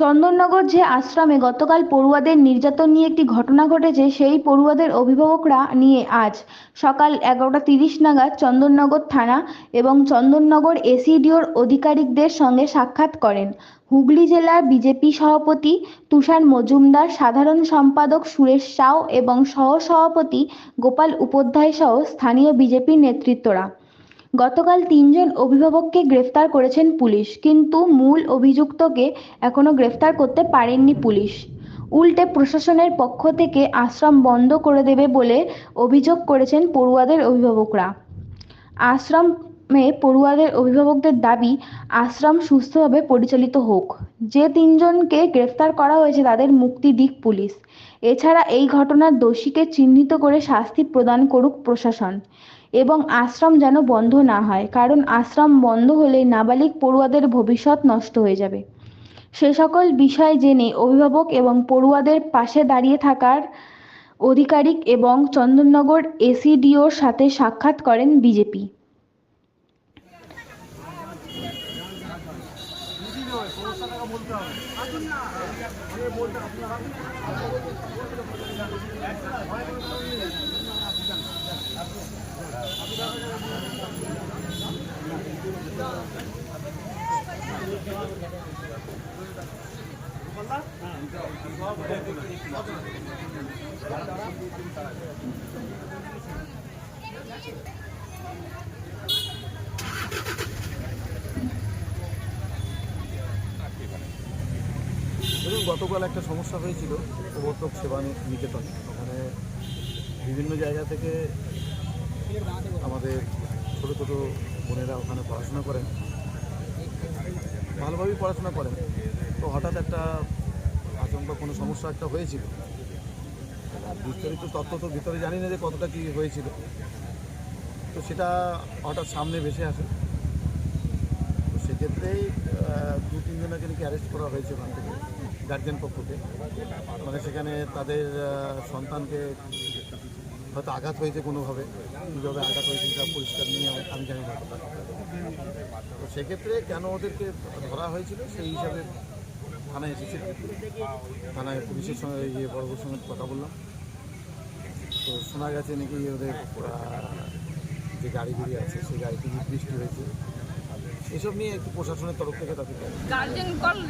চন্দননগর যে আশ্রমে গতকাল পড়ুয়াদের নির্যাতন নিয়ে একটি ঘটনা ঘটেছে, সেই পড়ুয়াদের অভিভাবকরা নিয়ে আজ সকাল এগারোটা তিরিশ নাগাদ চন্দননগর থানা এবং চন্দননগর এসিডিওর আধিকারিকদের সঙ্গে সাক্ষাৎ করেন। হুগলি জেলার বিজেপি সভাপতি তুষার মজুমদার, সাধারণ সম্পাদক সুরেশ সাউ এবং সহ সভাপতি গোপাল উপাধ্যায় সহ স্থানীয় বিজেপি নেতৃত্বরা। গতকাল তিনজন অভিভাবককে গ্রেফতার করেছেন পুলিশ, কিন্তু মূল অভিযুক্তকে এখনও গ্রেফতার করতে পারেননি পুলিশ। উল্টে প্রশাসনের পক্ষ থেকে আশ্রম বন্ধ করে দেবে বলে অভিযোগ করেছেন পড়ুয়াদের অভিভাবকরা। আশ্রমে পড়ুয়াদের অভিভাবকদের দাবি, আশ্রম সুস্থভাবে পরিচালিত হোক। যে তিনজনকে গ্রেফতার করা হয়েছে তাদের মুক্তি দিক পুলিশ। এছাড়া এই ঘটনার দোষীকে চিহ্নিত করে শাস্তি প্রদান করুক প্রশাসন। এবং আশ্রম যেন বন্ধ না হয়, কারণ আশ্রম বন্ধ হলে নাবালিক পড়ুয়াদের ভবিষ্যৎ নষ্ট হয়ে যাবে। সে সকল বিষয় জেনে অভিভাবক এবং পড়ুয়াদের পাশে দাঁড়িয়ে থাকার আধিকারিক এবং চন্দননগর এসিডিওর সাথে সাক্ষাৎ করেন বিজেপি। গতকাল একটা সমস্যা হয়েছিল প্রবর্তক সেবা নিকেতন। ওখানে বিভিন্ন জায়গা থেকে আমাদের ছোটো ছোটো বোনেরা ওখানে পড়াশোনা করেন। ভালোভাবেই পড়াশোনা করেন। তো হঠাৎ একটা আচমকা কোনো সমস্যা একটা হয়েছিল। বিস্তারিত তথ্য তো ভিতরে জানি না যে কতটা কী হয়েছিল। তো সেটা হঠাৎ সামনে ভেসে আসে। তো সেক্ষেত্রেই দু তিনজনকে নাকি অ্যারেস্ট করা হয়েছে ওখান থেকে গার্জেন পক্ষকে মানে সেখানে তাদের সন্তানকে হয়তো আঘাত হয়েছে কোনোভাবে, কীভাবে আঘাত হয়েছে সেটা পরিষ্কার নিয়ে আমি- জানি না। তো সেক্ষেত্রে কেন ওদেরকে ধরা হয়েছিল সেই হিসাবে থানায় এসেছিল। থানায় পুলিশের সঙ্গে ইয়ে বড়োর সঙ্গে কথা বললাম। তো শোনা গেছে নাকি ওদের যে গাড়িগুলি আছে, সেই গাড়িটি বৃষ্টি হয়েছে। এসব নিয়ে একটু প্রশাসনের তরফ থেকে তাদেরকে গার্জেন কল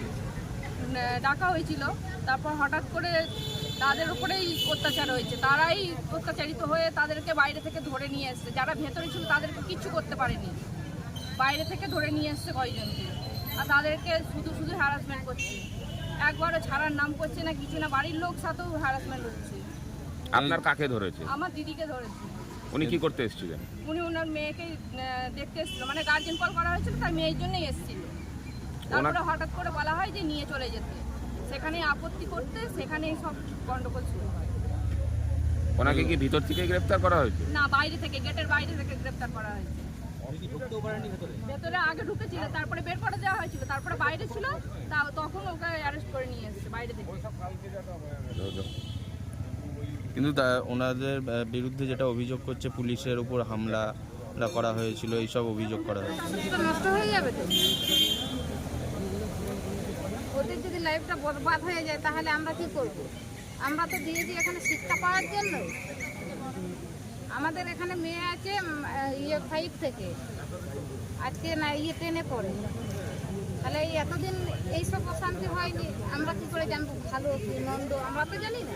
ডাকা হয়েছিল। তারপর হঠাৎ করে তাদের উপরেই অত্যাচার হয়েছে। তারাই অত্যাচারিত হয়ে তাদেরকে বাইরে থেকে ধরে নিয়ে এসছে। যারা ভেতরে ছিল তাদেরকে কিচ্ছু করতে পারেনি। বাইরে থেকে ধরে নিয়ে এসছে কয়জনকে। আর তাদেরকে শুধু শুধু হ্যারাসমেন্ট করছে। একবারও ছাড়ার নাম করছে না কিছু না বাড়ির লোক সাথেও হ্যারাসমেন্ট হচ্ছে। আপনার কাকে ধরেছে? আমার দিদিকে ধরেছে। উনি কি করতে এসেছিলেন? উনি ওনার মেয়েকে দেখতে এসেছিল। মানে গার্জেন কল করা হয়েছিল তার মেয়ের জন্যই এসেছিল। তারপরে হঠাৎ করে বলা হয় যে নিয়ে চলে যেতে। সেখানে আপত্তি করতে সেখানেই সব গন্ডগোল শুরু হয়। ওনাকে কি ভিতর থেকে গ্রেফতার করা হয়েছে? না বাইরে থেকে গেটের বাইরে থেকে গ্রেপ্তার করা হয়েছে। ভেতরে আগে ঢুকেছিল তারপরে বের করে দেওয়া হয়েছিল তারপরে বাইরে ছিল তা তখন ওকে অ্যারেস্ট করে নিয়ে এসেছে বাইরে থেকে। কিন্তু তা- ওনাদের বিরুদ্ধে যেটা অভিযোগ করছে পুলিশের উপর হামলা করা হয়েছিল এইসব অভিযোগ করা হয়েছে। তো নষ্ট হয়ে যাবে তো? ওদের যদি লাইফটা বরবাদ হয়ে যায়, তাহলে আমরা কি করব? আমরা তো দিয়েছি এখানে শিক্ষা পাওয়ার জন্য। আমাদের এখানে মেয়ে আছে ইয়ে ফাইভ থেকে। আজকে না ইয়ে টেনে পড়ে। তাহলে এই এতদিন এইসব অশান্তি হয়নি। আমরা কি করে জানব? ভালো কি মন্দ? আমরা তো জানি না।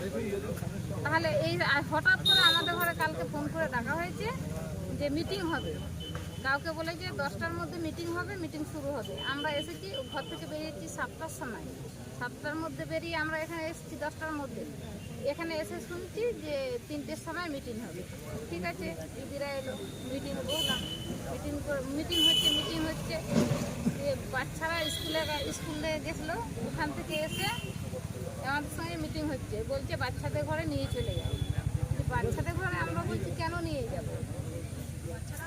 তাহলে এই হঠাৎ করে আমাদের ঘরে কালকে ফোন করে ডাকা হয়েছে যে মিটিং হবে। কাউকে বলে যে দশটার মধ্যে মিটিং হবে মিটিং শুরু হবে। আমরা এসেছি, ঘর থেকে বেরিয়েছি সাতটার সময়। সাতটার মধ্যে বেরিয়ে আমরা এখানে এসেছি দশটার মধ্যে। এখানে এসে শুনছি যে তিনটের সময় মিটিং হবে। ঠিক আছে, দিদিরা এলো। মিটিং বললাম মিটিং মিটিং হচ্ছে মিটিং হচ্ছে। যে বাচ্চারা স্কুলে স্কুলে গেছিল, ওখান থেকে এসে আমাদের সঙ্গে মিটিং হচ্ছে। বলছে বাচ্চাদের ঘরে নিয়ে চলে যাও বাচ্চাদের ঘরে আমরা বলছি কেন নিয়ে যাব বাচ্চারা